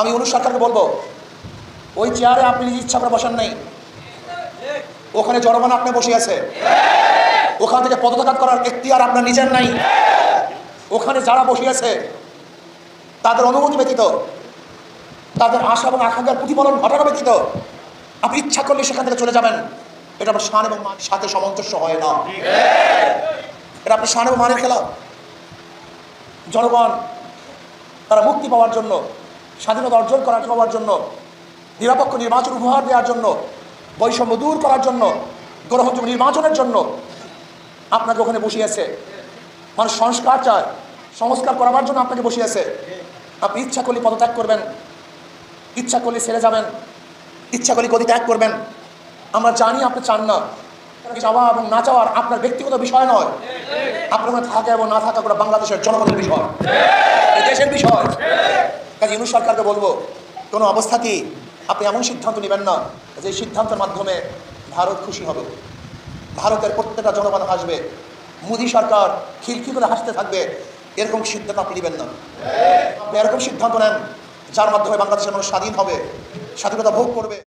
আমি অনু সরকারকে বলব, ওই চেয়ারে আপনি নিজ ইচ্ছা করে বসেন নাই। ওখানে জনগণ আপনি বসে আছে। ওখান থেকে পদত্যাগ করার এখতিয়ার আপনার নিজের নাই। ওখানে যারা বসে আছে, তাদের অনুমতি ব্যতীত, তাদের আশা এবং আকাঙ্ক্ষার প্রতিফলন ঘটানো ব্যতীত, আপনি ইচ্ছা করলে সেখান থেকে চলে যাবেন। এটা আপনার শান এবং মান সাথে সামঞ্জস্য হয় না। এটা আপনার শান এবং মানের খেলা। জনগণ, তারা মুক্তি পাওয়ার জন্য স্বাধীনতা অর্জন করার পাওয়ার জন্য, নিরপেক্ষ নির্বাচন উপহার দেওয়ার জন্য, বৈষম্য দূর করার জন্য গ্রহণযোগ্য নির্বাচনের জন্য আপনাকে ওখানে বসিয়েছে। মানুষ সংস্কার চায়, সংস্কার করাবার জন্য আপনাকে বসিয়েছে। আপনি ইচ্ছা করলে পদত্যাগ করবেন ইচ্ছা করলে ছেড়ে যাবেন ইচ্ছা করলে গতি ত্যাগ করবেন। আমরা জানি আপনি চান না। চাওয়া এবং না চাওয়ার আপনার ব্যক্তিগত বিষয় নয়। আপনার থাকা এবং না থাকা করে বাংলাদেশের জনগণের বিষয়। দেশের বিষয়। কাজে ইউনুস সরকারকে বলব, কোনো অবস্থাতেই আপনি এমন সিদ্ধান্ত নেবেন না যে সিদ্ধান্তের মাধ্যমে ভারত খুশি হবে। ভারতের প্রত্যেকটা জনগণ হাসবে। মোদী সরকার খিলখি করে হাসতে থাকবে। এরকম সিদ্ধান্ত আপনি নেবেন না। আপনি এরকম সিদ্ধান্ত নেন যার মাধ্যমে বাংলাদেশের মানুষ স্বাধীন হবে, স্বাধীনতা ভোগ করবে।